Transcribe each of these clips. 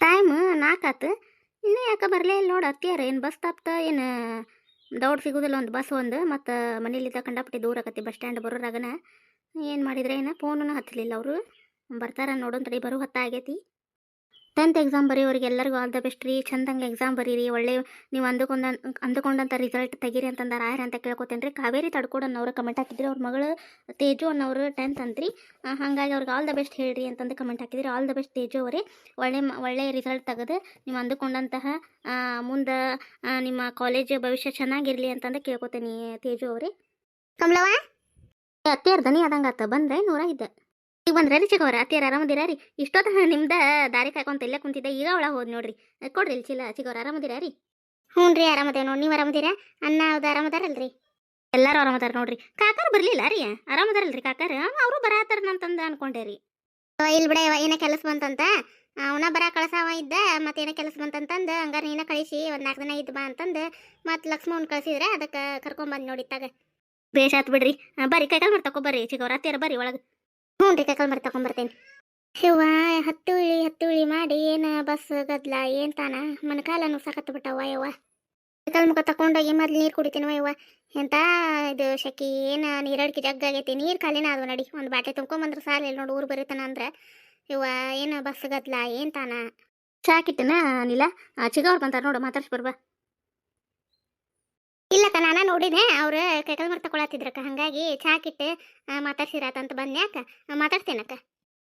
Time ನಾಲ್ಕಾತು ಇನ್ನೂ ಯಾಕೆ ಬರಲೇ ಇಲ್ಲ ನೋಡಿ ಅತ್ತಿಯಾರ ಏನು ಬಸ್ ತಪ್ತ ಏನು, ದೌಡ್ ಸಿಗೋದಿಲ್ಲ ಒಂದು ಬಸ್ ಒಂದು, ಮತ್ತು ಮನೇಲಿದ್ದ ಕಂಡಪಟ್ಟಿ ದೂರ ಆಗತ್ತೆ ಬಸ್ ಸ್ಟ್ಯಾಂಡ್ ಬರೋರಾಗನ. ಏನು ಮಾಡಿದ್ರೆ ಏನು ಫೋನೂ ಹತ್ತಲಿಲ್ಲ ಅವರು. ಬರ್ತಾರೆ ನೋಡೋಣ ತಡಿ, ಬರೋ ಹೊತ್ತಾಗೈತಿ ಟೆಂತ್ ಎಕ್ಸಾಮ್ ಬರೆಯೋರಿಗೆ ಎಲ್ಲರಿಗೂ ಆಲ್ ದ ಬೆಸ್ಟ್ ರೀ. ಚಂದಂಗೆ ಎಕ್ಸಾಮ್ ಬರೀರಿ. ಒಳ್ಳೆ ನೀವು ಅಂದುಕೊಂಡ ಅಂದುಕೊಂಡಂಥ ರಿಸಲ್ಟ್ ತೆಗೀರಿ ಅಂತಂದ ರಾಯರ್ ಅಂತ ಕೇಳ್ಕೊತೇನೆ ರೀ. ಕಾವೇರಿ ತಡ್ಕೊಡನ್ನವ್ರು ಕಮೆಂಟ್ ಹಾಕಿದ್ರಿ. ಅವ್ರ ಮಗಳು ತೇಜು ಅನ್ನೋರು ಟೆಂತ್ ಅಂತ್ರಿ. ಹಾಗಾಗಿ ಅವ್ರಿಗೆ ಆಲ್ ದ ಬೆಸ್ಟ್ ಹೇಳ್ರಿ ಅಂತಂದು ಕಮೆಂಟ್ ಹಾಕಿದ್ರಿ. ಆಲ್ ದ ಬೆಸ್ಟ್ ತೇಜು ಅವರೇ. ಒಳ್ಳೆ ಒಳ್ಳೆ ರಿಸಲ್ಟ್ ತೆಗೆದು ನೀವು ಅಂದುಕೊಂಡಂತಹ ಮುಂದೆ ನಿಮ್ಮ ಕಾಲೇಜ್ ಭವಿಷ್ಯ ಚೆನ್ನಾಗಿರಲಿ ಅಂತಂದು ಕೇಳ್ಕೊತೇನೆ ತೇಜು ಅವರೇ. ಕಮಲವ ಅತ್ತೆ ದನಿ ಆದಂಗೆ ಆತ ಬಂದ್ರೆ ನೂರ ಇದ್ದ ಈಗ ಬಂದ್ರೆ ರೀ ಚಿಕ್ಕವ್ರ ಅತಿ ಆರಾಮದಿರ ರೀ? ಇಷ್ಟೊತ್ತ ನಿಮ್ದ ದಾರಿ ಕಾಯ್ಕೊಂತ ಇಲ್ಲೇ ಕುಂತಿದ್ದೆ ಈಗ ಒಳಗೆ ಹೋದ್ ನೋಡ್ರಿ. ಕೊಡ್ರಿ ಇಲ್ಲಿ ಚೀಲ ಚಿಕ್ಕವ್ರ ಆರಾಮದಿರ ರೀ? ಹ್ಞೂ ರೀ ಆರಾಮದೇವ್ ನೋಡಿ ನೀವು ಆರಾಮದಿರ ಅನ್ನ ಅವ್ದು ಆರಾಮದಾರಲ್ರಿ ಎಲ್ಲರೂ ಆರಾಮದಾರ ನೋಡ್ರಿ. ಕಾಕಾರ ಬರ್ಲಿಲ್ಲ ರೀ? ಆರಾಮದಾರಲ್ರಿ ಕಾಕಾರ? ಅವರು ಬರಾತಾರ ಅಂತಂದ ಅನ್ಕೊಂಡೆ ರೀ. ಇಲ್ಲಿ ಬಿಡ ಏನ ಕೆಲಸ ಬಂತಂತ? ಅವನ ಬರ ಕಳ್ಸಾವ ಇದ್ದ ಮತ್ತೆ ಏನ ಕೆಲಸ ಬಂತಂತಂದ ಹಂಗಾರ ನೀನ ಕಳಿಸಿ ಒಂದ್ ನಾಲ್ಕು ದಿನ ಇದ್ದು ಬಾ ಅಂತಂದ ಮತ್ತೆ ಲಕ್ಷ್ಮಣ ಕಳ್ಸಿದ್ರೆ ಅದಕ್ಕೆ ಕರ್ಕೊಂಬಂದು ನೋಡಿ ತಗ ಬೇಷ್ ಆತ್ ಬಿಡ್ರಿ. ಬರ್ರಿ ಕೈಕಾಲ್ ಮಾಡಿ ಬರ್ರಿ ಚಿಕ್ಕವ್ರ ಅತ್ತಿಯರ ಬರ್ರಿ ಒಳಗೆ. ಹ್ಞೂ ರೀ ಕೈಕಾಲ್ ಮಾಡಿ ತಕೊಂಬರ್ತೇನೆ ಶಿವ ಹತ್ತು ಇಳಿ ಹತ್ತು ಇಳಿ ಮಾಡಿ ಏನು ಬಸ್ ಗದ್ಲ, ಏನ್ ತಾನ? ಮನಕಾಲ ಸಾಕತ್ ಬಿಟ್ಟವ ಯವ್ವ. ಕೈಕಾಲ್ ಮುಖ ತಗೊಂಡೋಗಿ ಮೊದ್ಲು ನೀರು ಕುಡಿತೀನಿ ಯವ್ವ. ಎಂತ ಇದು ಶಕಿ, ಏನು ನೀರಡಿಕೆ ಜಗ್ಗಾಗೈತಿ ನೀರು ಖಾಲಿನ ಅದ್ವ ನಡಿ. ಒಂದು ಬಾಟೆ ತುಂಬ್ಕೊಂಬಂದ್ರೆ ಸಾಲ ಇಲ್ಲಿ ನೋಡಿ ಊರು ಬರೀತಾನ ಅಂದ್ರೆ. ಇವ ಏನು ಬಸ್ ಗದ್ಲ, ಏನ್ ತಾನ? ಸಾಕಿಟ್ಟನ ಅನಿಲ ಚಿಗವ್ರು ಬಂತಾರ ನೋಡು, ಮಾತಾಡ್ಸಿ ಬರ್ಬಾ ಇಲ್ಲಕ್ಕ ನಾನ ನೋಡಿದೆ ಅವ್ರು ಕೈಕಲ್ ಮರ್ ತಗೊಳತಿದ್ರಕ್ಕ ಹಂಗಾಗಿ ಚಾಕಿಟ್ಟು ಮಾತಾಡ್ಸಿರತ್ತಂತ ಬಂದ್ಯಾಕ ಮಾತಾಡ್ತೇನಕ್ಕ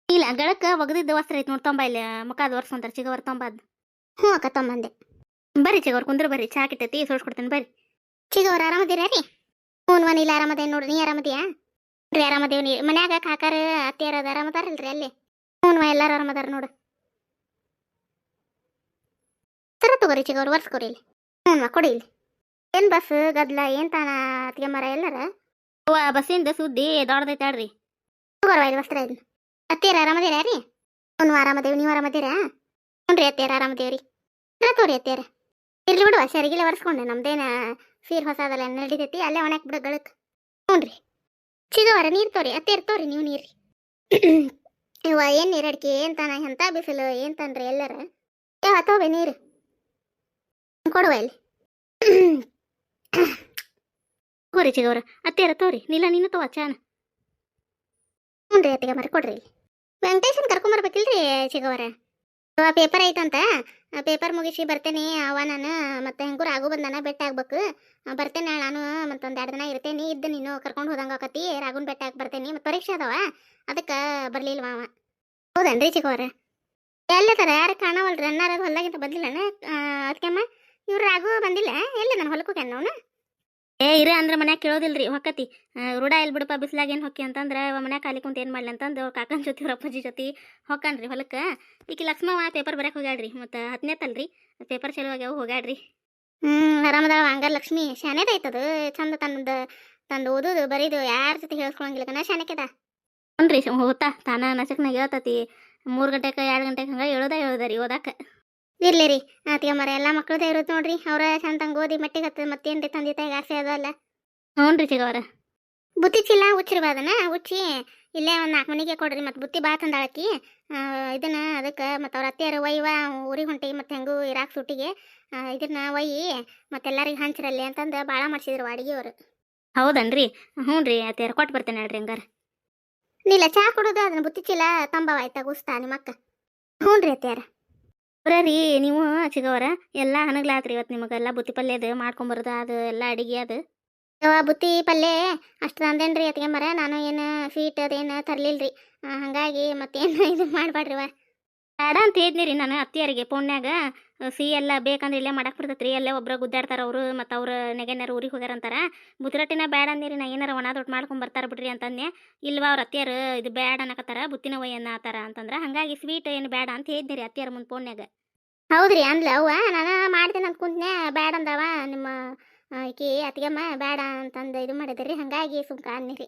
ಇಲ್ಲ ಗಳಕ್ಕ ಒಗದಿದ್ದ ವಸ್ತ್ರ ಐತಿ ನೋಡ್ತಂಬ ಇಲ್ಲ ಮುಖದ ಒರ್ಸ್ಕೊಂತಾರ ಚಿಗವರ್ ತೊಂಬದ್. ಹ್ಞೂ ಅಕ್ಕ ತೊಂಬಂದೆ. ಬರ್ರಿ ಚಿಗವ್ರ ಕುಂದ್ರ ಬರ್ರಿ ಚಾಕಿಟ್ಟೈತಿ ಸೋಡ್ಸ್ಕೊಡ್ತೇನೆ ಬರ್ರಿ. ಚಿಗವ್ರ ಆರಾಮದಿರಾ ರೀ? ಹ್ಞೂ ನೀ ಇಲ್ಲ ಆರಾಮದೇ ನೋಡ್ರಿ ನೀ ಆರಾಮದಿಯಾ? ರೀ ಆರಾಮದೇವ್ ನೀ ಮನ್ಯಾಗ ಕಾಕಾರ ಅತ್ತಿಯಾರ ಅದ ಆರಾಮದಾರಲ್ರಿ ಅಲ್ಲಿ? ಹ್ಞೂ ಎಲ್ಲಾರು ಆರಾಮದಾರ ನೋಡು. ಸರ ತಗೋರಿ ಚಿಗವ್ರು ವರ್ಸ್ಕೊರಿ ಇಲ್ಲಿ. ಹ್ಞೂ ಕೊಡಿ ಇಲ್ಲಿ. ಏನ್ ಬಸ್ ಗದ್ಲ ಏನ್ ತಾನ ಅತ್ತಿಗೆ ಮರ ಎಲ್ಲರ? ಅವ್ವ ಬಸ್ಸಿಂದ ಸುದ್ದಿ ದೊಡ್ಡದೈತೆ ಆಡ್ರಿ ತಗೋರ್ವ ಇಲ್ಲಿ ವಸ್ತ್ರ ಇದು ಅತ್ತಿಯರ ಆರಾಮದಿರ ರೀ ಅವ್ನು ಆರಾಮದೇವಿ ನೀವು ಆರಾಮದಿರಾ? ಹ್ಞೂ ರೀ ಅತ್ತಿಯರ ಆರಾಮದೇವ್ರಿ. ತೋರಿ ಅತ್ತಿಯರ ಇರ್ಲಿ ಬಿಡುವ ಸರಿಗಿಲ್ಲ ಒರೆಸ್ಕೊಂಡೆ ನಮ್ದೇನ ಸೀರ್ ಹೊಸದಲ್ಲ ನಡೀತೈತಿ ಅಲ್ಲೇ ಒಣಕ್ ಬಿಡ ಗಳಕ್. ಹ್ಞೂ ರೀ. ಚಿಗವರ ನೀರು ತೋರಿ ಅತ್ತಿಯರ್ ತೋರಿ ನೀವು ನೀರ್ರಿ. ಇವ ಏನ್ ನೀರಡಿಕೆ ಏನ್ ತಾನ ಎಂತ ಬಿಸಿಲು ಏನ್ ತಾನ್ರಿ ಎಲ್ಲರ? ಯಾವ ತೋಬೆ ನೀರು. ಕೊಡುವ ಇಲ್ಲಿ. ತೋರಿ ಚಿಗವ್ರ. ಅತ್ತೆಯರ ತೋರಿ. ನಿಲ್ಲ ನೀನು ತಗೋ ಚಾನ ಹ್ಞೂ ರೀ ಅತ್ತಿಗೆ ಮರ ಕೊಡ್ರಿ ವೆಂಕಟೇಶನ್ ಕರ್ಕೊಂಬರ್ಬೇಕಿಲ್ರಿ ಚಿಗವ್ರ? ಪೇಪರ್ ಐತಂತ? ಪೇಪರ್ ಮುಗಿಸಿ ಬರ್ತೇನೆ ಅವ ನಾನು. ಮತ್ತೆ ಹೆಂಗೂ ರಾಗು ಬಂದಾನ, ಬೆಟ್ಟ ಆಗ್ಬೇಕು. ಬರ್ತೇನೆ ನಾನು, ಮತ್ತೊಂದು ಎರಡು ದಿನ ಇರ್ತೇನೆ. ಇದ್ದು ನೀನು ಕರ್ಕೊಂಡು ಹೋದಂಗ ಆಕತಿ. ರಾಗುನ್ ಬೆಟ್ಟ ಹಾಕಿ ಬರ್ತೇನೆ. ಮತ್ತೆ ಪರೀಕ್ಷೆ ಅದಾವ. ಅದಕ್ಕೆ ಬರಲಿಲ್ವ ಅವ ಹೌದನ್ರಿ ಎಲ್ಲ ಎಲ್ಲದಾರ ಯಾರು ಕಾಣವಲ್ರಿ? ಅನ್ನಾರ ಹೊಲ್ದಾಗಿಂತ ಬಂದಿಲ್ಲನ? ಅದಕ್ಕೆಮ್ಮ ಇವ್ರು ರಾಘು ಬಂದಿಲ್ಲ? ಎಲ್ಲ ನಾನು ಹೊಲಕ್ಕೆ ಅನ್ನೋಣ ಅವನು? ಏ ಇರ ಅಂದ್ರೆ ಮನ್ಯಾಗ ಕೇಳೋದಿಲ್ರಿ ಹೊಕ್ಕತಿ. ರೂಢ ಎಲ್ಲಿ ಬಿಡಪ್ಪ ಬಿಸಿಲಾಗ ಏನು ಹೊಕ್ಕಿ ಅಂತಂದ್ರೆ ಅವ ಮನ್ಯಾಗ ಖಾಲಿ ಕುಂತ ಏನು ಮಾಡ್ಲಿ ಅಂತಂದು ಅವ್ರ ಕಾಕನ ಜೊತೆ ಅವ್ರ ಅಪ್ಪಾಜಿ ಜೊತೆ ಹೊಕ್ಕನ್ರಿ ಹೊಲಕ್ಕೆ. ಈಕಿ ಲಕ್ಷ್ಮವ್ವ ಪೇಪರ್ ಬರಕ್ಕೆ ಹೋಗ್ಯಾಡ್ರಿ ಮತ್ತು ಹತ್ತನೇ ತಲ್ರಿ ಪೇಪರ್ ಚಲೋ ಆಗ್ಯಾವ ಹೋಗ್ಯಾಡ್ರಿ ಹ್ಞೂ ಆರಾಮದಾವ ಹಂಗಾರ ಲಕ್ಷ್ಮಿ. ಶಾನೇದ ಐತದು ಚಂದ ತನ್ನದು ತಂದು ಓದೋದು ಬರೀದು ಯಾರ ಜೊತೆ ಹೇಳ್ಕೊಳಂಗಿಲ್ಲ ಕಣ ಶಾನಕ್ಯದ ಹ್ಞೂ ರೀ ಹೋತಾ ತಾನ ನಸಕ್ನಾಗ ಹೇಳ್ತತಿ. ಮೂರು ಗಂಟೆಗೆ ಎರಡು ಗಂಟೆಗೆ ಹಂಗೆ ಹೇಳೋದ ಹೇಳೋದ ರೀ ಓದಾಕ. ಇರ್ಲಿ ರೀ. ಅತ್ತಿಗೆ ಮರ ಎಲ್ಲ ಮಕ್ಕಳದೇ ಇರುತ್ತೆ ನೋಡ್ರಿ. ಅವ್ರ ಚಂದಂಗೆ ಓದಿ ಮಟ್ಟಿಗೆ ಹತ್ತದ ಮತ್ತೇನ್ರಿ ತಂದೆ ತಾಯಿಗೆ ಆಸೆ ಅದಲ್ಲ ಹ್ಞೂ ರೀ ಚಿಗವರ ಬುತ್ತಿ ಚೀಲ ಉಚ್ಚಿರ್ಬಾದನ ಉಚ್ಚಿ ಇಲ್ಲೇ ಒಂದು ನಾಲ್ಕು ಮನೆಗೆ ಕೊಡ್ರಿ ಮತ್ತು ಬುತ್ತಿ ಬಾ ತಂದಾಳಕಿ ಇದನ್ನ ಅದಕ್ಕೆ ಮತ್ತು ಅವ್ರ ಅತ್ತೆಯರು ಒಯ್ವ ಊರಿಗೆ ಹೊಂಟಿ ಮತ್ತು ಹೆಂಗೂ ಇರಾಕ್ ಸುಟ್ಟಿಗೆ ಇದನ್ನ ಒಯ್ಯಿ ಮತ್ತೆಲ್ಲರಿಗೆ ಹಂಚ್ರಲ್ಲಿ ಅಂತಂದು ಭಾಳ ಮಾಡಿಸಿದ್ರು ಅಡಿಗೆಯವರು ಹೌದನ್ರಿ? ಹ್ಞೂ ರೀ ಅತ್ತೆಯರು ಕೊಟ್ಟು ಬರ್ತೇನೆ ಹೇಳ್ರಿ ಹಂಗಾರ. ನೀಲ ಚಾ ಕುಡೋದು ಅದನ್ನ ಬುತ್ತಿ ಚೀಲ ತಂಬವ ಆಯ್ತಾ ಗುಸ್ತಾ ನಿಮ್ಮ ಅಕ್ಕ? ಹ್ಞೂ ರೀ ಅತ್ತೆಯರ ರೀ, ನೀವು ಚಿಗವರ, ಎಲ್ಲ ಹನಗ್ಲಾತ್ರಿ ಇವತ್ತು ನಿಮಗೆಲ್ಲ ಬುತ್ತಿ ಪಲ್ಯದ ಮಾಡ್ಕೊಂಬರೋದು ಅದು, ಎಲ್ಲ ಅಡಿಗೆ ಅದು. ಯಾವ ಬುತ್ತಿ ಪಲ್ಯ, ಅಷ್ಟು ಅತ್ಗೆ ಮರ ನಾನು ಏನು ಸ್ವೀಟ್ ಅದೇನು ತರಲಿಲ್ಲ ರೀ ಹಂಗಾಗಿ ಮತ್ತೇನು ಇದು ಮಾಡ್ಬೇಡ್ರಿವ ಬೇಡ ಅಂತ ಹೇಳಿದ್ನಿ ರೀ ನಾನು ಅತ್ತಿಯರಿಗೆ ಫೋನ್ಯಾಗ ಸಿ ಎಲ್ಲ ಬೇಕಂದ್ರೆ ಇಲ್ಲೇ ಮಾಡಕ್ಕೆ ಬರ್ತೈತ್ರಿ. ಅಲ್ಲೇ ಒಬ್ರು ಗುದ್ದಾಡ್ತಾರ ಅವರು ಮತ್ತು ಅವ್ರ ನೆಗೆನಾರು ಊರಿಗೆ ಹೋಗ್ಯಾರಂತಾರ ಬುತ್ತಿರಟ್ಟಿನ ಬೇಡ ಅಂದಿರಿ ನಾ ಏನಾರ ಒಣ ದೊಡ್ಡ ಮಾಡ್ಕೊಂಡ್ ಬರ್ತಾರ ಬಿಡ್ರಿ ಅಂತಂದೆ ಇಲ್ವಾ ಅವ್ರ ಅತ್ತಿಯರು ಇದು ಬೇಡ ಅನ್ನಕತ್ತಾರ ಬುತ್ತಿನ ವಯ್ಯನ್ನ ಆತಾರ ಅಂತಂದ್ರೆ. ಹಂಗಾಗಿ ಸ್ವೀಟ್ ಏನು ಬೇಡ ಅಂತ ಹೇಳಿದ್ನಿ ರೀ ಅತ್ತಿಯರ ಮುಂದೆ ಫೋನ್ಯಾಗ ಹೌದ್ರಿ ಅಂದ್ಲ ಅವ್ವ. ನಾನು ಮಾಡ್ತೇನೆ ಅಂತ ಕುಂತ್ನೆ ಬೇಡ ಅಂದವ ನಿಮ್ಮ ಆಕಿ ಈಕಿ ಅತ್ತಿಗೆಮ್ಮ ಬೇಡ ಅಂತಂದು ಇದು ಮಾಡಿದ್ರಿ. ಹಂಗಾಗಿ ಸುಮ್ಕ ಅನ್ನಿರಿ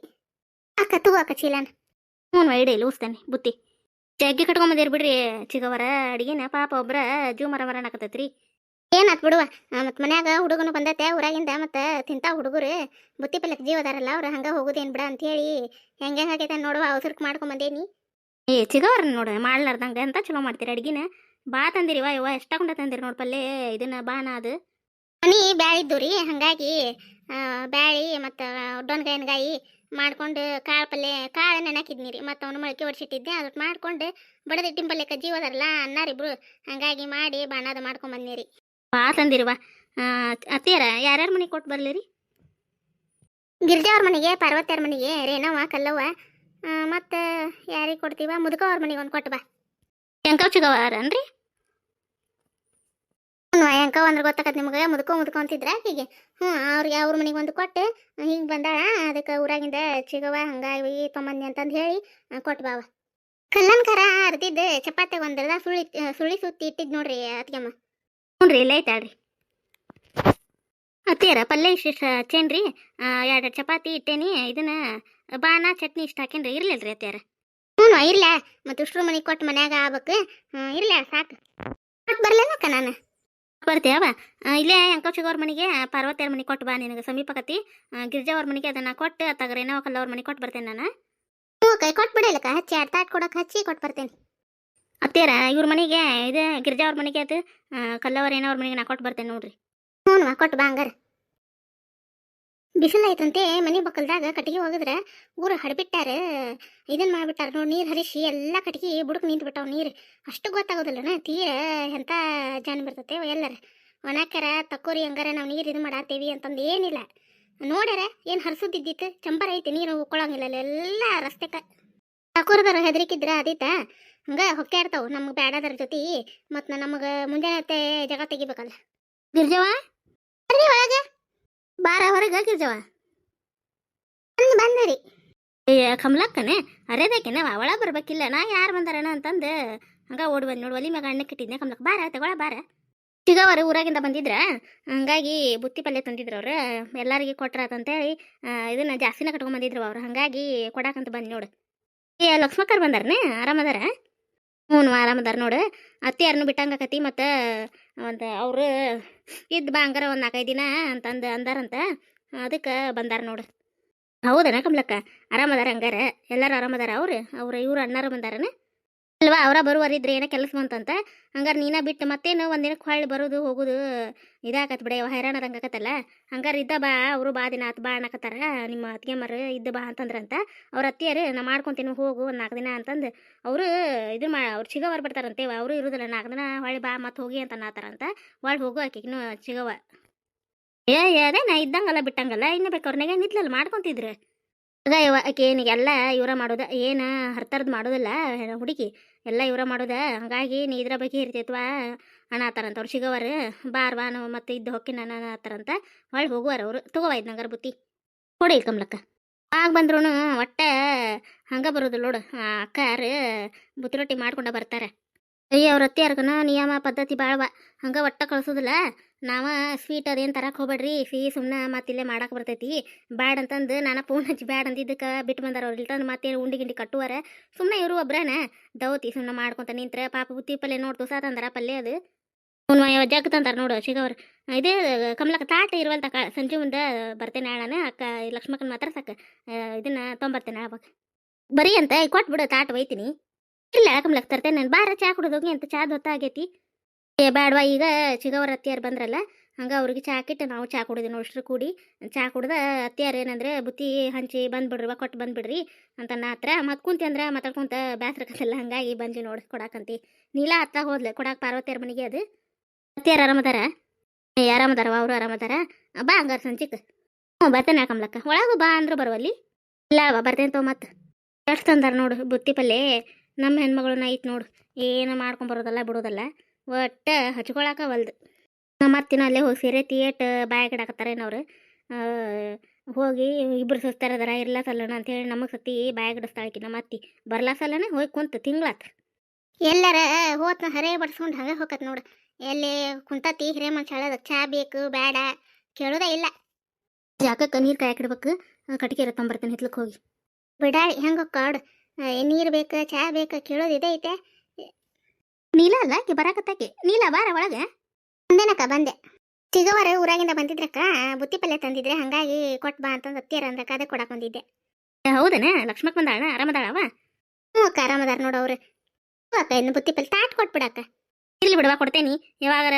ಅಕ್ಕ ತಗೋ ಅಕ್ಕ ಚೀಲನ. ಹ್ಞೂ ಇಡಿ ಲೂಸ್ತಾನೆ ಬುತ್ತಿ. ಜಗ್ಗಿ ಕಟ್ಕೊಂಬಂದಿರ್ ಬಿಡ್ರಿ ಚಿಗವರ ಅಡಿಗೆನ. ಪಾಪ ಒಬ್ರ ಜೂ ಮರ ಮರ ಏನ್ ಏನಾತ್ ಬಿಡುವ? ಮತ್ ಮನ್ಯಾಗ ಹುಡುಗನು ಬಂದೈತೆ ಊರಾಗಿಂದ, ಮತ್ತ ತಿಂತಾ ಹುಡುಗರು. ಬುತ್ತಿ ಪಲ್ಯಕ್ಕೆ ಜೀವ ಅದಾರಲ್ಲ, ಅವ್ರ ಹಂಗ ಹೋಗುದೇನ್ ಬಿಡ ಅಂತ ಹೇಳಿ ಹೆಂಗ ಆಗೈತೆ ನೋಡುವ ಅವಸರಕ್ಕೆ ಮಾಡ್ಕೊಂಬಂದೇನಿ ಏ ಚಿಗವರ ನೋಡು, ಮಾಡ್ಲಾರ್ದಂಗ ಅಂತ ಚಲೋ ಮಾಡ್ತೀರಿ ಅಡಿಗಿನ? ಬಾ ತಂದಿರಿವ ಯವ್ವ ಎಷ್ಟಾಕೊಂಡ ತಂದಿರಿ ನೋಡ ಪಲ್ಲೆ, ಇದನ್ನ ಬಾನ ಅದು. ಮನಿ ಬ್ಯಾಳಿದ್ದು ರೀ ಹಂಗಾಗಿ ಬ್ಯಾಳಿ ಮತ್ತು ಒಡ್ಡೊನ್ಗಾಯಿನಗಾಯಿ ಮಾಡ್ಕೊಂಡು ಕಾಳು ಪಲ್ಯ ಕಾಳು ನೆನಕಿದ್ನಿ ರೀ ಮತ್ತು ಅವನು ಮೊಳಕೆ ಹೊಡ್ಸಿಟ್ಟಿದ್ದೆ ಅದಕ್ಕೆ ಮಾಡ್ಕೊಂಡು ಬಡದಿಟ್ಟಿನ ಪಲ್ಯ ಕಜ್ಜಿ ಹೋದಾರಲ್ಲ ಅನ್ನಾರಿಬ್ರು ಹಾಗಾಗಿ ಮಾಡಿ ಬಾಣದ ಮಾಡ್ಕೊಂಡ್ ಬಂದ್ನಿ ರೀ ಬಾ. ತಂದಿರುವ ಅತ್ತಿಯರ ಯಾರ್ಯಾರ ಮನೆಗೆ ಕೊಟ್ಟು ಬರಲಿ ರೀ ಗಿರ್ಜಾವ್ರ ಮನೆಗೆ ಪಾರ್ವತಿ ಮನೆಗೆ ರೇಣವ್ವ ಕಲ್ಲವ್ವ ಮತ್ತು ಯಾರಿಗೆ ಕೊಡ್ತೀವ? ಮುದುಕ ಅವ್ರ ಮನೆಗೆ ಒಂದು ಕೊಟ್ಟು ಬಾ. ಚಿಗವರನ್ರಿ ಹ್ಞೂ ಎಂಕವ್ ಅಂದ್ರೆ ಗೊತ್ತಾಕತ್ ನಿಮ್ಗೆ ಮುದುಕೋ ಮುದುಕೋ ಅಂತಿದ್ರ ಹೀಗೆ. ಹ್ಞೂ ಅವ್ರಿಗೆ ಅವ್ರ ಮನೆಗೆ ಒಂದು ಕೊಟ್ಟು ಹಿಂಗೆ ಬಂದಾಳ ಅದಕ್ಕೆ ಊರಾಗಿಂದ ಚಿಗವ ಹಂಗಾಗಿ ತೊಂಬಂದಿ ಅಂತಂದು ಹೇಳಿ ಕೊಟ್ಟು ಬಾವ. ಕಲ್ಲನ್ ಕರ ಅರ್ದಿದ್ದು ಚಪಾತಿ ಒಂದರದ ಸುಳಿ ಸುಳಿ ಸುತ್ತಿ ಇಟ್ಟಿದ್ ನೋಡ್ರಿ ಅತ್ಗೆಮ್ಮ ಹ್ಞೂ ರೀ ಇಲ್ಲ ಐತಾಳ್ರಿ ಅತ್ತಿಯರ ಪಲ್ಯ ಇಷ್ಟ ಹಚ್ಚೇನ್ರಿ? ಎರಡು ಚಪಾತಿ ಇಟ್ಟೇನಿ ಇದನ್ನ ಬಾಣ ಚಟ್ನಿ ಇಷ್ಟ ಹಾಕೇನ್ರಿ ಇರ್ಲಿಲ್ರಿ ಅತ್ತಿಯರ? ಹ್ಞೂ ಇರ್ಲಾ ಮತ್ತು ಉಷ್ಟ್ರ ಮನೆಗೆ ಕೊಟ್ಟು ಮನ್ಯಾಗ ಆಗ್ಬೇಕು. ಹ್ಮ್, ಇರ್ಲ ಸಾಕು. ಬರ್ಲೇನಕ್ಕ ನಾನು? ಬರ್ತೀಯವ ಇಲ್ಲೇ ಅಂಕೌಚಿಗವ್ರ ಮನೆಗೆ ಪಾರ್ವತಿ ಮನೆ ಮನೆಗೆ ಕೊಟ್ಟು ಬಾ ನಿನಗೆ ಸಮೀಪಕತಿ. ಗಿರ್ಜಾ ಅವ್ರ ಮನೆಗೆ ಅದನ್ನ ಕೊಟ್ಟು ತಗರ ಏನೋ ಕಲ್ಲ ಅವ್ರ ಮನೆಗೆ ಕೊಟ್ಟು ಬರ್ತೇನೆ ನಾನು. ಹ್ಞೂ ಕೈ ಕೊಟ್ಟು ಬಿಡಲಕ್ಕ ಹಚ್ಚಿ ಎರಡು ತಾಟ್ ಕೊಡೋಕೆ ಹಚ್ಚಿ ಕೊಟ್ಟು ಬರ್ತೇನೆ. ಅತ್ತೇರ ಇವ್ರ ಮನೆಗೆ ಇದು ಗಿರ್ಜಾ ಅವ್ರ ಮನೆಗೆ ಅದು ಕಲ್ಲವ್ರ ಏನೋ ಅವ್ರ ಮನೆಗೆ ನಾ ಕೊಟ್ಟು ಬರ್ತೇನೆ ನೋಡ್ರಿ. ಹ್ಞೂ ಕೊಟ್ಟು ಬಾ ಹಂಗಾರ. ಬಿಸಿಲೈತಂತೆ ಮನೆ ಬಕ್ಕಲ್ದಾಗ ಕಟ್ಟಿಗೆ ಹೋಗಿದ್ರೆ ಊರು ಹಡ್ಬಿಟ್ಟಾರ. ಇದನ್ನ ಮಾಡ್ಬಿಟ್ಟಾರ ನೋಡಿ ನೀರು ಹರಿಸಿ ಎಲ್ಲ ಕಟ್ಟಿಗೆ ಬುಡಕ್ ನಿಂತು ಬಿಟ್ಟಾವ ನೀರು. ಅಷ್ಟು ಗೊತ್ತಾಗೋದಿಲ್ಲನ ತೀರ ಎಂಥ ಜಾನ್ ಬರ್ತತೆ ಎಲ್ಲರ. ಒಣಕ್ಯಾರ, ತಕ್ಕೋರಿ ಹಂಗಾರ ನಾವು ನೀರು ಇದು ಮಾಡಾತೇವಿ ಅಂತಂದು ಏನಿಲ್ಲ. ನೋಡ್ಯಾರ ಏನು ಹರಿಸೋದಿದ್ದಿತ್ತು ಚಂಬರ್ ಐತಿ, ನೀರು ಉಕ್ಕೊಳಂಗಿಲ್ಲ ಎಲ್ಲ ರಸ್ತೆಕ ತಕೋರ್ದಾರ ಹೆದರಿಕಿದ್ರ ಅದೀತ ಹಂಗ ಇರ್ತಾವೆ ನಮ್ಗೆ ಬೇಡದ್ರ ಜೊತೆ. ಮತ್ತು ನಮಗೆ ಮುಂಜಾನೆ ಜಗ ತೆಗಿಬೇಕಲ್ಲ. ಗಿರ್ಜವಾ ಒಳಗ. ಬಾರ ಹೊರಗೆ ಗಿರ್ಜವ ಬಂದು ಬಂದರಿ ಏ, ಕಮಲಕ್ಕನೆ, ಅರೇದಕ್ಕೆನೆ ಒಳ ಬರ್ಬೇಕಿಲ್ಲ. ನಾ ಯಾರು ಬಂದಾರಣ ಅಂತಂದು ಹಂಗ ಓಡಿ ಬಂದು ನೋಡಿ ಒಲಿ ಮ್ಯಾಗ ಅಣ್ಣಕ್ಕೆ ಇಟ್ಟಿದ್ನೆ ಕಮಲಕ್ಕ, ಬಾರ, ತಗೊಳ, ಬಾರ. ಸಿಗವರು ಊರಾಗಿಂದ ಬಂದಿದ್ರ, ಹಂಗಾಗಿ ಬುತ್ತಿ ಪಲ್ಯ ತಂದಿದ್ರು ಅವ್ರು. ಎಲ್ಲರಿಗೆ ಕೊಟ್ರಾತಂತೇಳಿ ಇದನ್ನ ಜಾಸ್ತಿನ ಕಟ್ಕೊಂಡ್ ಬಂದಿದ್ರು ಅವ್ರು. ಹಂಗಾಗಿ ಕೊಡಾಕಂತ ಬಂದ್ ನೋಡು. ಏ, ಲಕ್ಷ್ಮಕ್ಕರ್ ಬಂದಾರನೆ? ಆರಾಮದಾರ ಹ್ಞೂ ಆರಾಮದಾರ ನೋಡು. ಅತ್ತೆಯಾರನ್ನು ಬಿಟ್ಟಂಗಾಕತಿ ಮತ್ತು ಒಂದು ಅವರು ಇದ್ದು ಬಾ ಒಂದು ನಾಲ್ಕೈದು ದಿನ ಅಂತಂದು ಅಂದಾರಂತ. ಅದಕ್ಕೆ ಬಂದಾರ ನೋಡು. ಹೌದನ ಕಮಲಕ್ಕ? ಆರಾಮದಾರ ಹಂಗಾರ? ಎಲ್ಲರೂ ಆರಾಮದಾರ ಅವ್ರು? ಅವ್ರು ಇವ್ರು ಅಣ್ಣಾರು ಬಂದಾರನ? ಅಲ್ವಾ? ಅವರ ಬರುವರಿದ್ರೆ ಏನೋ ಕೆಲಸ ಬಂತಂತ ಹಂಗಾರೆ ನೀನ ಬಿಟ್ಟು ಮತ್ತೇನು ಒಂದಿನಕ್ಕೆ ಹೊಳ್ಳಿ ಬರೋದು, ಹೋಗೋದು ಇದಾಕತ್ ಬಿಡ ಹೈರಾಣ ರಂಗಕತ್ತಲ್ಲ ಹಂಗಾರೆ ಇದ್ದ ಬಾ, ಅವರು ಬಾ ದಿನ ಆತ್ ಬಾ ಅನ್ನಕತ್ತಾರ, ನಿಮ್ಮ ಅತ್ತಿಗೆಮ್ಮರು ಇದ್ದ ಬಾ ಅಂತಂದ್ರಂತ. ಅವ್ರ ಅತ್ತಿಯರು, ನಾ ಮಾಡ್ಕೊಂತೀನಿ, ಹೋಗು ಒಂದು ನಾಲ್ಕು ದಿನ ಅಂತಂದು, ಅವರು ಇದು ಮಾ, ಅವ್ರು ಚಿಗವರ್ ಬರ್ತಾರಂತೆ, ಅವರು ಇರುದಿಲ್ಲ ನಾಲ್ಕು ದಿನ ಹೊಳ್ಳಿ ಬಾ ಮತ್ತೆ ಹೋಗಿ ಅಂತ ಅನ್ನತಾರಂತ. ಹೊಳ್ಳಿ ಹೋಗು ಆಕಿಗೂ ಚಿಗವ ಏ ಅದೇ ನಾ ಇದ್ದಂಗಲ್ಲ, ಬಿಟ್ಟಂಗಲ್ಲ, ಇನ್ನು ಬೇಕು ಅವ್ರನ್ನಾಗೆ ನಿಲ್ಲಲ್ಲ ಮಾಡ್ಕೊಂತಿದ್ರು. ಆಗ ಇವ ಆಕೆ ಏನಿಗೆಲ್ಲ ಇವರ ಮಾಡೋದ, ಏನು ಹರ್ತರ್ದು ಮಾಡೋದಿಲ್ಲ ಹುಡುಗಿ ಎಲ್ಲ ಇವರ ಮಾಡೋದ, ಹಾಗಾಗಿ ನೀ ಇದ್ರ ಬಗ್ಗೆ ಇರ್ತೈತ್ವಾ ಅನ್ನತ್ತಾರಂತ ಅವ್ರು ಸಿಗೋವರ್ ಬಾರ್ವಾ ನಾವು ಮತ್ತೆ ಇದ್ದು ಹೊಕ್ಕಿ ನಾನು ಆತಾರಂತ ಹೊಳ್ಳಿ ಹೋಗುವಾರ ಅವರು, ತಗೋವ ಇದ್ ನಂಗಾರ ಬುತ್ತಿ. ಕೊಡಿ ಕಮ್ಲಕ್ಕ. ಆಗ ಬಂದ್ರೂ ಒಟ್ಟೆ ಹಂಗ ಬರೋದು ನೋಡು ಅಕ್ಕಾರು ಬುತ್ತಿ ರೊಟ್ಟಿ ಮಾಡ್ಕೊಂಡ ಬರ್ತಾರೆ. ಅಯ್ಯ ಅವ್ರ ಅತ್ತಿಯಾರ್ಗನ ನಿಯಮ ಪದ್ಧತಿ ಭಾಳವ ಹಂಗ ಒಟ್ಟ ಕಳ್ಸೋದಿಲ್ಲ. ನಾವ ಸ್ವೀಟ್ ಅದೇನು ತರಕ್ಕೆ ಹೋಗ್ಬೇಡ್ರಿ ಫೀ ಸುಮ್ಮನೆ ಮತ್ತೆ ಇಲ್ಲೇ ಮಾಡಕ್ಕೆ ಬರ್ತೈತಿ. ಬ್ಯಾಡ್ ಅಂತಂದು ನಾನು ಫೋನ್ ಹಚ್ಚಿ ಬ್ಯಾಡ್ ಅಂದಿದ್ದಕ್ಕೆ ಬಿಟ್ಟು ಬಂದಾರ ಅವ್ರು. ಇಲ್ತಂದು ಮತ್ತೇನು ಉಂಡಿ ಗಿಂಡಿ ಕಟ್ಟುವಾರ. ಸುಮ್ಮನೆ ಇವರು ಒಬ್ರನ ದೌತಿ ಸುಮ್ಮನೆ ಮಾಡ್ಕೊಂತ ನಿಂತ್ರೆ. ಪಾಪ ಬುತ್ತಿ ಪಲ್ಲೆ ನೋಡಿ ತುಸಾ ಪಲ್ಯ ಅದು. ಅವ್ನು ಜಗ್ ನೋಡು ಸಿಗವ್ರು ಇದೇ ಕಮಲಕ್ಕ ತಾಟ ಇರುವಲ್ ಕ ಸಂಜೆ ಮುಂದೆ ಬರ್ತೇನೆ ನಾನು, ಅಕ್ಕ ಲಕ್ಷ್ಮಕ್ಕನ ಮಾತ್ರ ಸಾಕ. ಇದನ್ನ ತೊಂಬರ್ತೇನೆ ಆವಾಗ ಬರೀ ಅಂತ ಕೊಟ್ಬಿಡು ತಾಟ ಒಯ್ತೀನಿ. ಇಲ್ಲ ಕಮಲಕ್ಕ ತರ್ತೇನೆ ನಾನು. ಬಾರ ಚಾ ಕುಡಿದೋಗಿ ಅಂತ ಚಾದ ಹೊತ್ತಾಗೈತಿ ಏ, ಬ್ಯಾಡ್ವಾ, ಈಗ ಚಿಗವರ ಅತ್ತಿಯಾರು ಬಂದ್ರಲ್ಲ, ಹಂಗೆ ಅವ್ರಿಗೆ ಚಾ ಹಾಕಿಟ್ಟು ನಾವು ಚಾ ಕುಡಿದ್ವಿ ನೋಡ್ರಿ ಕೂಡಿ. ಚಾ ಕುಡ್ದ ಅತ್ತಿಯಾರು ಏನಂದ್ರೆ, ಬುತ್ತಿ ಹಂಚಿ ಬಂದ್ಬಿಡ್ರಿ ಕೊಟ್ಟು ಬಂದ್ಬಿಡ್ರಿ ಅಂತ ನಾ ಹತ್ರ ಮತ್ತೆ ಕುಂತಿ ಅಂದ್ರೆ ಮಾತಾಡ್ಕೊಂತ ಬ್ಯಾಸ್ರಕಲ್ಲ ಹಂಗಾಗಿ ಬಂದ್ವಿ ನೋಡಿ, ಕೊಡಾಕಂತಿ. ನೀಲಾ ಹತ್ತ ಹೋದ್ಲೆ, ಕೊಡಾಕ ಪಾರ್ವತಿಯರ ಮನೆಗೆ ಅದು. ಅತ್ತಿಯಾರು ಆರಾಮದಾರ? ಏ ಆರಾಮದಾರವ ಅವರು ಆರಾಮದಾರ? ಬಾ ಹಂಗಾರ ಸಂಚಿಕ್. ಹ್ಞೂ ಬರ್ತೇನೆ ಕಮಲಕ್ಕ. ಒಳಗು ಬಾ ಅಂದ್ರೆ ಬರುವಲ್ಲಿ. ಇಲ್ಲ ಅವ ಬರ್ತೇನೆ ತೋ ಮತ್ತೆ ಎಷ್ಟು ತಂದಾರ ನೋಡು, ಬುತ್ತಿ ಪಲ್ಲೆ ನಮ್ಮ ಹೆಣ್ಮಗಳನ್ನ ಐತ್ ನೋಡು. ಏನು ಮಾಡ್ಕೊಂಡ್ ಬರೋದಲ್ಲ, ಬಿಡೋದಲ್ಲ. ಒಟ್ಟ ಹಚ್ಕೊಳಕ ಒಲ್ದು ಮತ್ತಿನ ಅಲ್ಲೇ ಹೋಗಿ ಸೇರೆ ತಿಯೇಟ್ ಬಾಯಾಗಿಡಾಕತ್ತಾರೇನವ್ರು ಹೋಗಿ ಇಬ್ರು ಸುಸ್ತಾರ ಅದರ, ಇರ್ಲಾ ಸಲ್ಲಣ ಅಂತೇಳಿ ನಮಗೆ ಸತಿ ಬಾಯಾಗಿಡಿಸ್ತಾಳಕಿ ನಮ್ಮ ಅತ್ತಿ ಬರ್ಲಾ ಸಲ್ಲನೆ ಹೋಗಿ ಕುಂತ ತಿಂಗ್ಳಾತ್. ಎಲ್ಲರ ಹೋತ್ನ ಹರೇ ಬಡ್ಸ್ಕೊಂಡು ಹಂಗೆ ಹೋಗತ್ ನೋಡು. ಎಲ್ಲಿ ಕುಂತತಿ ಹಿರೇ ಮನುಷ್ಯ ಹೇಳೋದು ಚಾ ಬೇಕು ಬೇಡ ಕೇಳೋದೇ ಇಲ್ಲ. ಜಾಕಕ್ಕೆ ನೀರು ಕಾಯಕಿಡ್ಬೇಕು ಕಟ್ಗೆ ಇರತ್ತಂಬರ್ತೇನೆ ಹಿತ್ಲಕ್ಕೆ ಹೋಗಿ. ಬಿಡಾಳಿ, ಹೆಂಗೆ ಕಾಡು. ನೀರು ಬೇಕು, ಚಾ ಬೇಕು, ಕೇಳೋದು ಐತೆ. ನೀಲ ಅಲ್ಲ? ಆಕಿ ಬರಾಕತ್ತಾಕಿ ನೀಲ, ಬಾರ ಒಳಗೆ. ಬಂದೇನಕ್ಕ, ಬಂದೆ. ಚಿಗವರ ಊರಾಗಿಂದ ಬಂದಿದ್ರಕ್ಕ, ಬುತ್ತಿ ಪಲ್ಯ ತಂದಿದ್ರೆ ಹಂಗಾಗಿ ಕೊಟ್ ಬಾ ಅಂತಂದು ಅತ್ತಿಯರ ಅಂದ್ರಕ್ಕ ಅದೇ ಕೊಡಕ್ ಬಂದಿದ್ದೆ. ಹೌದನ? ಲಕ್ಷ್ಮಕ್ ಬಂದಾಳ, ಆರಾಮದಾಳವ? ಹ್ಞೂ ಅಕ್ಕ, ಆರಾಮದಾರ ನೋಡು ಅವ್ರು. ಅಕ್ಕ, ಇನ್ನು ಬುತ್ತಿ ಪಲ್ಯ ತಾಟ್ ಕೊಟ್ಬಿಡಕ್ಕ ಇರ್ಲಿ ಬಿಡವಾ ಕೊಡ್ತೇನಿ. ಯಾವಾಗಾರ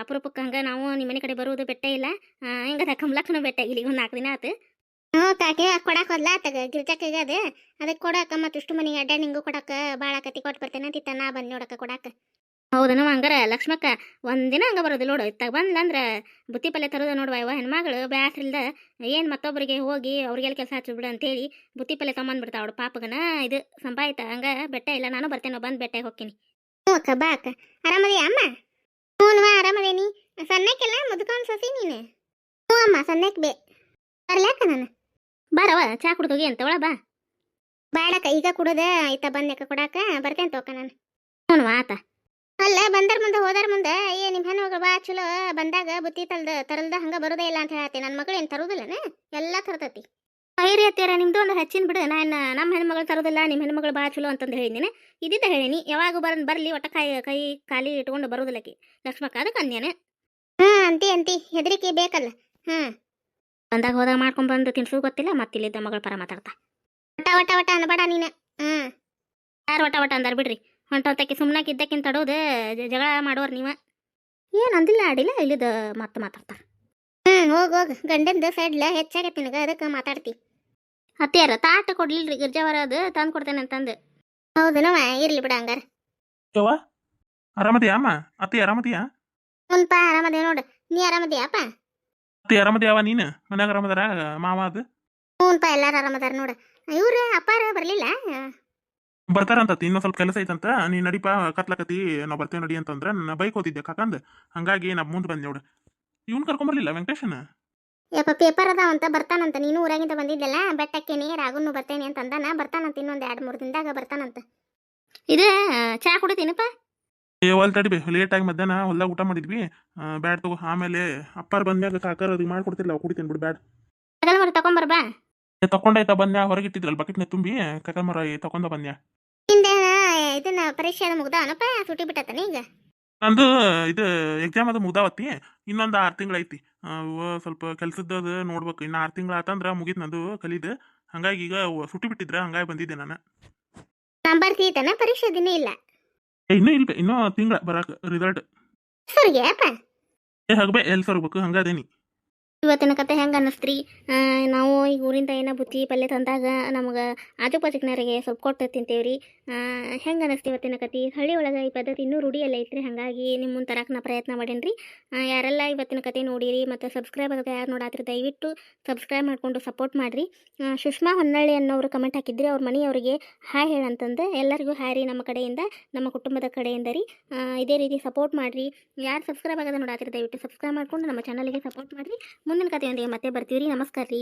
ಅಪರೂಪಕ್ಕ ಹಂಗ ಹಂಗೆ ನಾವು ನಿಮ್ಮ ಮನೆ ಕಡೆ ಬರುವುದು ಬೆಟ್ಟ ಇಲ್ಲ. ಹಿಂಗದ ಕಮಲಕ್ಕನು ಬೆಟ್ಟ. ಇಲ್ಲಿಗೆ ಒಂದು ನಾಲ್ಕು ದಿನ ಆತು. ಹ್ಞೂ ತಾಕೆ ಕೊಡಕ್ಕೆ ಹೋದ್ಲ? ಆತಗ ಗಿರ್ಜಕ್ಕಿಗೆ ಅದು. ಅದಕ್ಕೆ ಕೊಡಾಕ ಮತ್ತು ಇಷ್ಟು ಮನೆಗೆ ಅಡ್ಡ ನಿಂಗು ಕೊಡಕ್ಕೆ ಭಾಳ ಕತಿ ಕೊಟ್ಟು ಬರ್ತೇನೆ ಅಂತಿತ್ತ ನಾ ಬಂದು ನೋಡಕ್ಕೆ ಕೊಡಕ್ಕೆ ಹೌದನ ಹಂಗಾರ ಲಕ್ಷ್ಮಕ್ಕ ಒಂದಿನ ಹಂಗ ಬರೋದಿಲ್ಲ ನೋಡು. ಇತ್ತಾಗ ಬಂದ್ಲಂದ್ರ ಬುತ್ತಿ ಪಲ್ಲೆ ತರೋದ ನೋಡುವ ಇವ ಹೆಣ್ಮಗಳು ಬ್ಯಾಸ್ರಿಲ್ದ ಏನು ಮತ್ತೊಬ್ಬರಿಗೆ ಹೋಗಿ ಅವ್ರಿಗೆಲ್ಲ ಕೆಲಸ ಹಚ್ಚಿ ಬಿಡು ಅಂತೇಳಿ ಬುತ್ತಿ ಪಲ್ಲೆ ತೊಗೊಂಬಂದ್ಬಿಡ್ತಾವ ಅವಳು ಪಾಪಗನ. ಇದು ಸಂಪಾಯಿತ, ಹಂಗ ಬೆಟ್ಟ ಇಲ್ಲ, ನಾನು ಬರ್ತೇನೆ ಬಂದು ಬೆಟ್ಟ ಹೋಗ್ತೀನಿ. ಹ್ಞೂ ಅಕ್ಕ, ಬಾ ಅಕ್ಕ. ಆರಾಮದಿ ಅಮ್ಮ? ಹ್ಞೂ ಆರಾಮದೇನಿ. ಸಣ್ಣಕ್ಕೆಲ್ಲ ಮುದ್ಕೊಂಡು ಸಸಿ ನೀನು? ಹ್ಞೂ ಅಮ್ಮ ಸಣ್ಣಕ್ಕೆ ಬೇ. ಬರ್ಲಾಕ ನಾನು. ಬಾರವ ಚಾ ಕುಡ್ದೋಗಿ ಅಂತ ಒಳ ಬಾ. ಬಾಡಕ ಈಗ ಕುಡದ ಆಯ್ತಾ ಬಂದ್ಯಾಕ ಕೊಡಾಕ? ಬರ್ತೇನೆ ತೋಕ ನಾನು. ಹ್ಞೂ ಆತ. ಅಲ್ಲ ಬಂದರ್ ಮುಂದೆ ಹೋದಾರ ಮುಂದೆ ಏ ನಿಮ್ಮ ಹೆಣ್ಮಗಳು ಬಾ ಚಲೋ ಬಂದಾಗ ಬುತ್ತಿ ತಲ್ದ ತರಲ್ದ ಹಂಗ ಬರೋದೇ ಇಲ್ಲ ಅಂತ ಹೇಳತ್ತೆ ನನ್ನ ಮಗಳು ಏನು ತರುದಿಲ್ಲನ? ಎಲ್ಲ ತರ್ತತಿ. ಐರಿ ಅತ್ತೀರ ನಿಮ್ದು ಒಂದು ಹಚ್ಚಿನ ಬಿಡು ನಾನು ನಮ್ಮ ಹೆಣ್ಮಗಳು ತರೋದಿಲ್ಲ ನಿಮ್ಮ ಹೆಣ್ಮಗಳು ಭಾಳ ಚಲೋ ಅಂತಂದು ಹೇಳಿದ್ದೀನಿ ಇದ್ದಿದ್ದ ಹೇಳಿನಿ ಯಾವಾಗ ಬರ ಬರಲಿ ಒಟ್ಟ ಕೈ ಕೈ ಖಾಲಿ ಇಟ್ಕೊಂಡು ಬರೋದಿಲ್ಲಕಿ. ಲಕ್ಷ್ಮಕ್ಕ ಅದಕ್ಕೆ ಅಂದ್ಯಾನೆ. ಹಾಂ ಅಂತಿ ಅಂತಿ ಹೆದರಿಕೆ ಬೇಕಲ್ಲ. ಹ್ಞೂ ಬಂದಾಗ ಹೋದಾಗ ಮಾಡ್ಕೊಂಡ್ ಬಂದು ತಿನ್ಸು ಗೊತ್ತಿಲ್ಲ ಮತ್ತೆ ಇಲ್ಲಿದ್ದ ಮಗಳ ಪರ ಮಾತಾಡ್ತಾ. ಒಟ್ಟ ವಟ ಒಟ್ಟ ಅನ್ಬೇಡ ನೀನು. ಹ್ಞೂ ಯಾರು ಒಟ್ಟ ಒಟ್ಟ ಅಂದಾರ ಬಿಡ್ರಿ. ಹೊಂಟೋತಕ್ಕೆ ಸುಮ್ಮನಾಗಿ ಇದ್ದಕ್ಕಿಂತ ತಡೋದು ಜ- ಜಗಳ ಮಾಡೋರು ನೀವ. ಏನು ಅಂದಿಲ್ಲ ಆಡಿಲ್ಲ ಇಲ್ಲಿದ ಮತ್ತೆ ಮಾತಾಡ್ತಾರೆ. ಹ್ಞೂ ಹೋಗ್ ಹೋಗಿ. ಗಂಡಂದು ಸೈಡ್ಲ ಹೆಚ್ಚಾಗೈತಿ ನಿನಗೆ ಅದಕ್ಕೆ ಮಾತಾಡ್ತಿ. ಅತ್ತೆಯಾರ ತಾಟ ಕೊಡ್ಲಿಲ್ರಿ ಗಿರ್ಜಾವರ ಅದು ತಂದು ಕೊಡ್ತೇನೆ ಅಂತಂದು. ಹೌದನವ ಇರ್ಲಿ ಬಿಡ ಹಂಗಾರ. ಯವ್ವ ಆರಾಮದಿಯಾ ಅಮ್ಮ? ಅತ್ತೆ ಆರಾಮದಿಯಾ? ಹ್ಞೂನ್ಪ ಆರಾಮದೇ ನೋಡು. ನೀ ಆರಾಮದಿಯಪ್ಪ ಅತ್ತಿ ಯಾವ ನೀನು? ಮನ್ಯಾಗ ಆರಾಮದಾರ ಮಾವ ಅದು? ಹ್ಞೂನ್ಪ ಎಲ್ಲಾರು ಆರಾಮದಾರ ನೋಡು. ಇವ್ರ ಅಪ್ಪಾರ ಬರಲಿಲ್ಲ? ಬರ್ತಾರಂತ ಇನ್ನೊಂದ್ ಸ್ವಲ್ಪ ಕೆಲಸ ಐತಂತ. ನೀ ನಡಿಪ ಕತ್ಲಕತಿ ನಾವು ಬರ್ತೇವೆ ನಡಿ ಅಂತಂದ್ರ ನನ್ನ ಬೈಕ್ ಓದಿದ್ದೆ ಕಾಕಂದ್. ಹಂಗಾಗಿ ನಾ ಮುಂದೆ ಬಂದೆ ನೋಡು. ಇವ್ನು ಕರ್ಕೊಂಬರ್ಲಿಲ್ಲ ವೆಂಕಟೇಶನ್? ಯಪ್ಪ ಪೇಪರ್ ಅದಾವಂತ ಬರ್ತಾನಂತ. ನೀನು ಊರಾಗಿಂದ ಬಂದಿದ್ದಲ್ಲ? ಬೆಟ್ಟಕ್ಕೇನಿ ರಾಗುನು ಬರ್ತೇನೆ ಅಂತ ಅಂದಾನ ಬರ್ತಾನಂತ ಇನ್ನೊಂದು ಎರಡು ಮೂರು ದಿನದಾಗ ಬರ್ತಾನಂತ. ಇದು ಚಾ ಕುಡಿತೀನಪ್ಪ? ಏ ಹೊಲ್ ತಡಿಬಿ ಲೇಟಾಗಿ ಆಗಿ ಮಧ್ಯಾಹ್ನ ಹೊಲ್ದಾಗ ಊಟ ಮಾಡಿದ್ವಿ. ಬ್ಯಾಡ್ ತಗೋ. ಆಮೇಲೆ ಅಪ್ಪಾರ ಬಂದ್ಮ್ಯಾಗ ಕಾಕರ್ ಅದಕ್ಕೆ ಮಾಡ್ಕೊಡ್ತಿಲ್ಲ ಕುಡಿತೀನಿ ಬಿಡು ಬ್ಯಾಡ್. ಮರ ಬಾ ಏ, ತಕೊಂಡಾಯ್ತ ಬಂದ್ಯಾ ಹೊರಗೆ ಇಟ್ಟಿದ್ರಲ್ಲ ಬಕೆಟ್ನ ತುಂಬಿ. ಕಾಕರ್ ಮರ ತಕೊಂಡ ಬಂದ್ಯಾ ಇದನ್ನ ಪರೀಕ್ಷೆ ಅದು ಮುಗ್ದಾವನಪ್ಪ? ಸುಟಿ ಬಿಟ್ಟತಾನೆ ಈಗ? ನಂದು ಇದು ಎಕ್ಸಾಮ್ ಅದು ಮುಗ್ದಾವತ್ತಿ. ಇನ್ನೊಂದು ಆರು ತಿಂಗಳು ಐತಿ ಸ್ವಲ್ಪ ಕೆಲ್ಸದ್ದು ಅದು ನೋಡ್ಬೇಕು. ಇನ್ನು ಆರು ತಿಂಗಳು ಆತಂದ್ರ ಮುಗೀತು ನಂದು ಕಲೀದು. ಹಂಗಾಗಿ ಈಗ ಸುಟ್ಟಿ ಬಿಟ್ಟಿದ್ರ ಹಂಗಾಗಿ ಬಂದಿದ್ದೆ ನಾನು. ನಂಬರ್ ಪರೀಕ್ಷೆ ದಿನ ಇಲ್ಲ? ಏ, ಇನ್ನೂ ಇಲ್ಲ ಇನ್ನೂ ತಿಂಗಳ ಬರಾಕ ರಿಸಲ್ಟ್ ಸರ್ ಏ ಹಗ್ಬೆ ಎಲ್ಲಿ ಸರ್ಬೇಕು ಹಂಗದೇನಿ. ಇವತ್ತಿನ ಕತೆ ಹೆಂಗೆ ಅನ್ನಿಸ್ತ್ರಿ? ನಾವು ಈಗ ಊರಿಂದ ಏನೋ ಬುತ್ತಿ ಪಲ್ಯ ತಂದಾಗ ನಮಗೆ ಆಜು ಪಾಜುಕ್ನವರಿಗೆ ಸ್ವಲ್ಪ ಕೊಟ್ಟು ತಿಂತೇವ್ರಿ. ಹೆಂಗೆ ಅನ್ನಿಸ್ತಿ ಇವತ್ತಿನ ಕತೆ? ಹಳ್ಳಿ ಒಳಗೆ ಈ ಪದ್ಧತಿ ಇನ್ನೂ ರೂಢಿಯಲ್ಲ ಐತ್ರಿ ಹಾಗಾಗಿ ನಿಮ್ಮ ಮುಂದೆ ತರಕ್ಕೆ ನಾ ಪ್ರಯತ್ನ ಮಾಡೇನ್ರಿ. ಆ, ಯಾರೆಲ್ಲ ಇವತ್ತಿನ ಕತೆ ನೋಡಿರಿ ಮತ್ತು ಸಬ್ಸ್ಕ್ರೈಬ್ ಆಗೋದು ಯಾರು ನೋಡಾತ್ರಿ ದಯವಿಟ್ಟು ಸಬ್ಸ್ಕ್ರೈಬ್ ಮಾಡಿಕೊಂಡು ಸಪೋರ್ಟ್ ಮಾಡಿರಿ. ಸುಷ್ಮಾ ಹೊನ್ನಳ್ಳಿ ಅನ್ನೋರು ಕಮೆಂಟ್ ಹಾಕಿದ್ರಿ ಅವ್ರ ಮನೆಯವರಿಗೆ ಹಾಯ್ ಹೇಳಂತಂದು ಎಲ್ಲರಿಗೂ ಹಾಯ್ ರೀ ನಮ್ಮ ಕಡೆಯಿಂದ ನಮ್ಮ ಕುಟುಂಬದ ಕಡೆಯಿಂದ ರೀ. ಇದೇ ರೀತಿ ಸಪೋರ್ಟ್ ಮಾಡಿರಿ. ಯಾರು ಸಬ್ಸ್ಕ್ರೈಬ್ ಆಗದ ನೋಡಾತ್ರಿ ದಯವಿಟ್ಟು ಸಬ್ಸ್ಕ್ರೈಬ್ ಮಾಡಿಕೊಂಡು ನಮ್ಮ ಚಾನಲ್ಗೆ ಸಪೋರ್ಟ್ ಮಾಡಿರಿ. ಮುಂದಿನ ಕಥೆಯೊಂದಿಗೆ ಮತ್ತೆ ಬರ್ತೀವಿ ರೀ ನಮಸ್ಕಾರ ರೀ